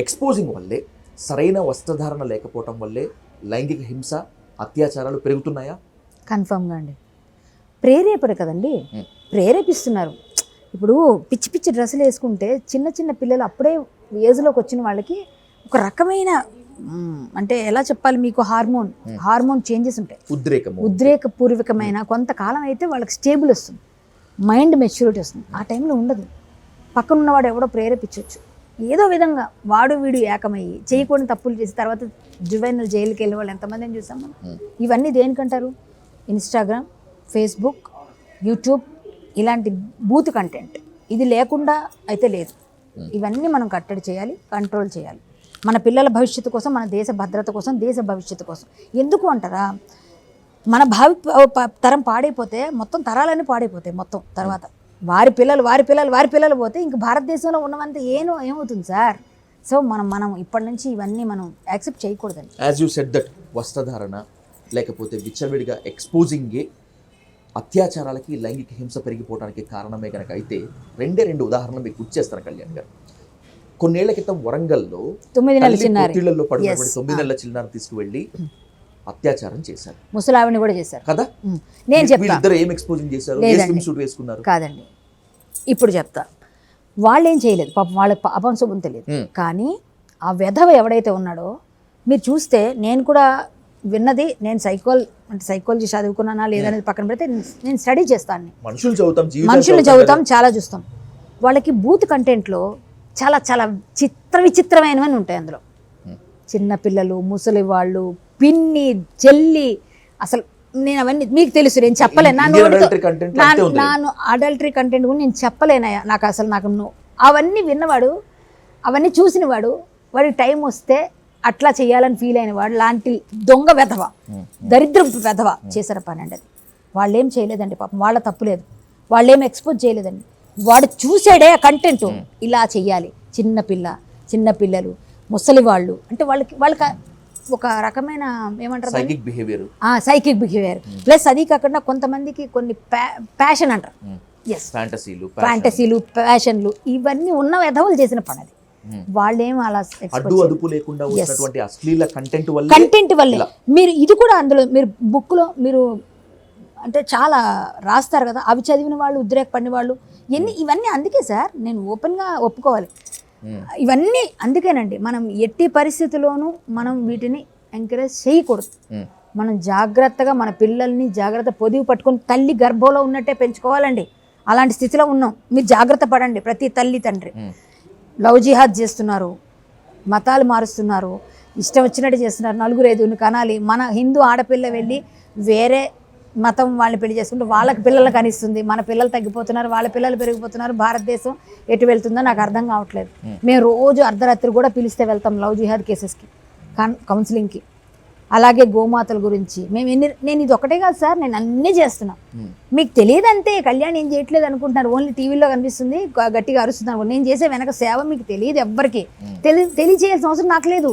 Exposing వల్లే సరైన వస్త్రధారణ లేకపోవటం వల్లే లైంగిక హింస అత్యాచారాలు పెరుగుతున్నాయా? కన్ఫామ్గా అండి. ప్రేరేపడు కదండి. ప్రేరేపిస్తున్నారు. ఇప్పుడు పిచ్చి పిచ్చి డ్రెస్సులు వేసుకుంటే చిన్న చిన్న పిల్లలు అప్పుడే ఏజ్లోకి వచ్చిన వాళ్ళకి ఒక రకమైన అంటే ఎలా చెప్పాలి మీకు హార్మోన్. హార్మోన్ చేంజెస్ ఉంటాయి. ఉద్రేకము. ఉద్రేకపూర్వకమైన కొంతకాలం అయితే వాళ్ళకి స్టేబుల్ వస్తుంది. మైండ్ మెచ్యూరిటీ వస్తుంది. ఆ టైంలో ఉండదు. పక్కన ఉన్నవాడు ఎవడో ప్రేరేపించవచ్చు. ఏదో విధంగా వాడు వీడు ఏకమయ్యి చేయకూడని తప్పులు చేసి తర్వాత జువైనల్ జైలుకి వెళ్ళే వాళ్ళు ఎంతమందిని చూసాం మనం. ఇవన్నీ దేనికంటారు? ఇన్స్టాగ్రామ్ ఫేస్బుక్ యూట్యూబ్ ఇలాంటి బూత్ కంటెంట్ ఇది లేకుండా అయితే లేదు. ఇవన్నీ మనం కట్టడి చేయాలి కంట్రోల్ చేయాలి. మన పిల్లల భవిష్యత్తు కోసం మన దేశ భద్రత కోసం దేశ భవిష్యత్తు కోసం. ఎందుకు అంటారా? మన భావి తరం పాడైపోతే మొత్తం తరాలన్నీ పాడైపోతాయి మొత్తం తర్వాత. వారి పిల్లలు వారి పిల్లలు వారి పిల్లలు పోతే ఇంక భారతదేశంలో ఉన్నవంత ఏనో ఏమవుతుంది సార్? సో మనం మనం ఇప్పటి నుంచి ఇవన్నీ మనం యాక్సెప్ట్ చేయకూడదండి. యాజ్ యూ సెట్ దట్ వస్త్రధారణ లేకపోతే విచ్చలవిడిగా ఎక్స్పోజింగే అత్యాచారాలకి లైంగిక హింస పెరిగిపోవడానికి కారణమే కనుక అయితే రెండే రెండు ఉదాహరణలు మీకు గుర్చేస్తాను కళ్యాణ్ గారు. కొన్నేళ్ళ క్రితం వరంగల్లో తొమ్మిది నెలల తల్లి చిన్నారి. పొత్తిళ్ళలో పడినటువంటి. తొమ్మిది నెలల చిన్నారి తీసుకువెళ్ళి అత్యాచారం చేశారు. ముసలావిని కూడా చేశారు. కదా. నేను చెప్తా. వీళ్ళిద్దరు ఏం ఎక్స్పోజింగ్ చేశారు? వేసుకున్నారు? కాదండి. ఇప్పుడు చెప్తా. వాళ్ళు ఏం చేయలేదు. పాపం వాళ్ళకి పాపం శుభం తెలియదు. కానీ ఆ వెధవ ఎవడైతే ఉన్నాడో మీరు చూస్తే నేను కూడా విన్నది నేను సైకోల్ అంటే సైకాలజీ చదువుకున్నానా లేదనేది పక్కన పెడితే నేను స్టడీ చేస్తాను మనుషులు చదువుతాం మనుషుల్ని చదువుతాం చాలా చూస్తాం. వాళ్ళకి బూత్ కంటెంట్లో చాలా చాలా చిత్ర విచిత్రమైనవన్నీ ఉంటాయి అందులో. Hmm. చిన్న పిల్లలు ముసలి వాళ్ళు పిన్ని చెల్లి అసలు నేను అవన్నీ మీకు తెలుసు నేను చెప్పలేను. నా నోటితో-. నాను అడల్టరీ కంటెంట్ కూడా నేను చెప్పలేనయ్యా. నాకు అసలు నాకు అవన్నీ విన్నవాడు అవన్నీ చూసినవాడు వాడికి టైం వస్తే అట్లా చేయాలని ఫీల్ అయిన వాడు లాంటి దొంగ వెధవ. దరిద్రపు వెధవ చేశారు పని అండి అది. వాళ్ళేం చేయలేదండి పాపం వాళ్ళ తప్పు లేదు. వాళ్ళేం ఎక్స్పోజ్ చేయలేదండి. వాడు చూసాడే ఆ కంటెంట్ ఇలా చెయ్యాలి. చిన్న పిల్ల చిన్న పిల్లలు ముసలి వాళ్ళు అంటే వాళ్ళకి వాళ్ళకి ఒక రకమైన ఏమంటారు? Psychic behaviour psychic behaviour plus అది కాకుండా కొంతమందికి కొన్ని ప్యాషన్ అంటారు. ఎస్ ఫ్యాంటసీలు ఫ్యాంటసీలు ప్యాషన్లు ఇవన్నీ ఉన్న విధవులు చేసిన పని అది. Hmm. వాళ్ళేం అలా అడ్డు అదుపు లేకుండా వచ్చినటువంటి అశ్లీల కంటెంట్ వల్ల కంటెంట్ వల్లే. మీరు ఇది కూడా అందులో మీరు బుక్లో మీరు అంటే చాలా రాస్తారు కదా. అవి చదివిన వాళ్ళు ఉద్రేకపడిన వాళ్ళు ఎన్ని ఇవన్నీ అందుకే సార్ నేను ఓపెన్గా ఒప్పుకోవాలి. ఇవన్నీ అందుకేనండి మనం ఎట్టి పరిస్థితుల్లోనూ మనం వీటిని ఎంకరేజ్ చేయకూడదు. మనం జాగ్రత్తగా మన పిల్లల్ని జాగ్రత్త పొదివి పట్టుకొని తల్లి గర్భంలో ఉన్నట్టే పెంచుకోవాలండి. అలాంటి స్థితిలో ఉన్నాం. మీరు జాగ్రత్త పడండి ప్రతి తల్లి తండ్రి. లవ్ జిహాద్ చేస్తున్నారు మతాలు మారుస్తున్నారు ఇష్టం వచ్చినట్టు చేస్తున్నారు నలుగురు ఐదుగురిని కనాలి. మన హిందూ ఆడపిల్ల వెళ్ళి వేరే మతం వాళ్ళని పెళ్ళి చేసుకుంటే వాళ్ళకి పిల్లలకు అనిస్తుంది. మన పిల్లలు తగ్గిపోతున్నారు వాళ్ళ పిల్లలు పెరిగిపోతున్నారు భారతదేశం ఎటు వెళ్తుందో నాకు అర్థం కావట్లేదు. మేము రోజు అర్ధరాత్రి కూడా పిలిస్తే వెళ్తాం లవ్ జిహాద్ కేసెస్కి కన్ కౌన్సిలింగ్కి. అలాగే గోమాతల గురించి. మేము ఎన్ని నేను ఇది ఒకటే కాదు సార్ నేను అన్నీ చేస్తున్నా. మీకు తెలియదంతే కళ్యాణ్ ఏం చేయట్లేదు అనుకుంటున్నారు. ఓన్లీ టీవీలో కనిపిస్తుంది గట్టిగా అరుస్తున్నాను నేను చేసే వెనక సేవ మీకు తెలియదు ఎవ్వరికి. తెలి తెలియజేయాల్సిన అవసరం నాకు లేదు.